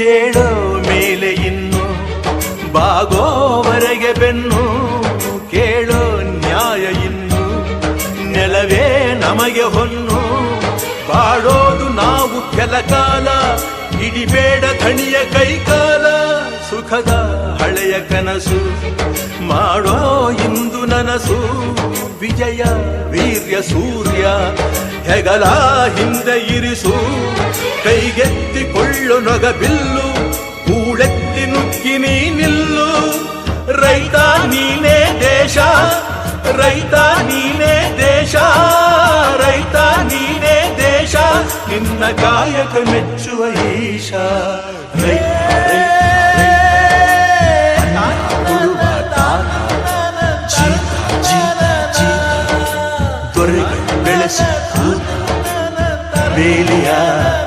ಏಳೋ ಮೇಲೆ ಇನ್ನು ಬಾಗೋವರೆಗೆ ಬೆನ್ನು ಕೇಳೋ ನ್ಯಾಯ ಇನ್ನು ನೆಲವೇ ನಮಗೆ ಹೊನ್ನು ಬಾಡೋದು ನಾವು ಕೆಲ ಕಾಲ ಹಿಡಿಬೇಡ ಕಣಿಯ ಕೈಕಾಲ, ಸುಖದ ಹಳೆಯ ಕನಸು ಮಾಡೋ ಇಂದು ನನಸು ವಿಜಯ, ವೀರ್ಯ, ಸೂರ್ಯ ಹೆಗಲ ಹಿಂದೆ ಇರಿಸು. ಕೈಗೆತ್ತಿಕೊಳ್ಳು ನೊಗ ಬಿಲ್ಲು ಕೂಳೆತ್ತಿ ನುಗ್ಗಿ ನೀ ನಿಲ್ಲು ರೈತ ನೀನೇ ದೇಶ ರೈತ ನೀನೇ ದೇಶ ರೈತ ನೀನೇ ದೇಶ ನಿನ್ನ ಕಾಯಕ ಮೆಚ್ಚುವ ಈಶ ರೈತ ಕೊಡುವ ದಾನ ಜೀತ ಜೀತ ಜೀತ ದೊರೆಗಳು ಬೆಳೆಸಿ ಕೂತ ಬೇಲಿಯ ಹೊರಗಡೆ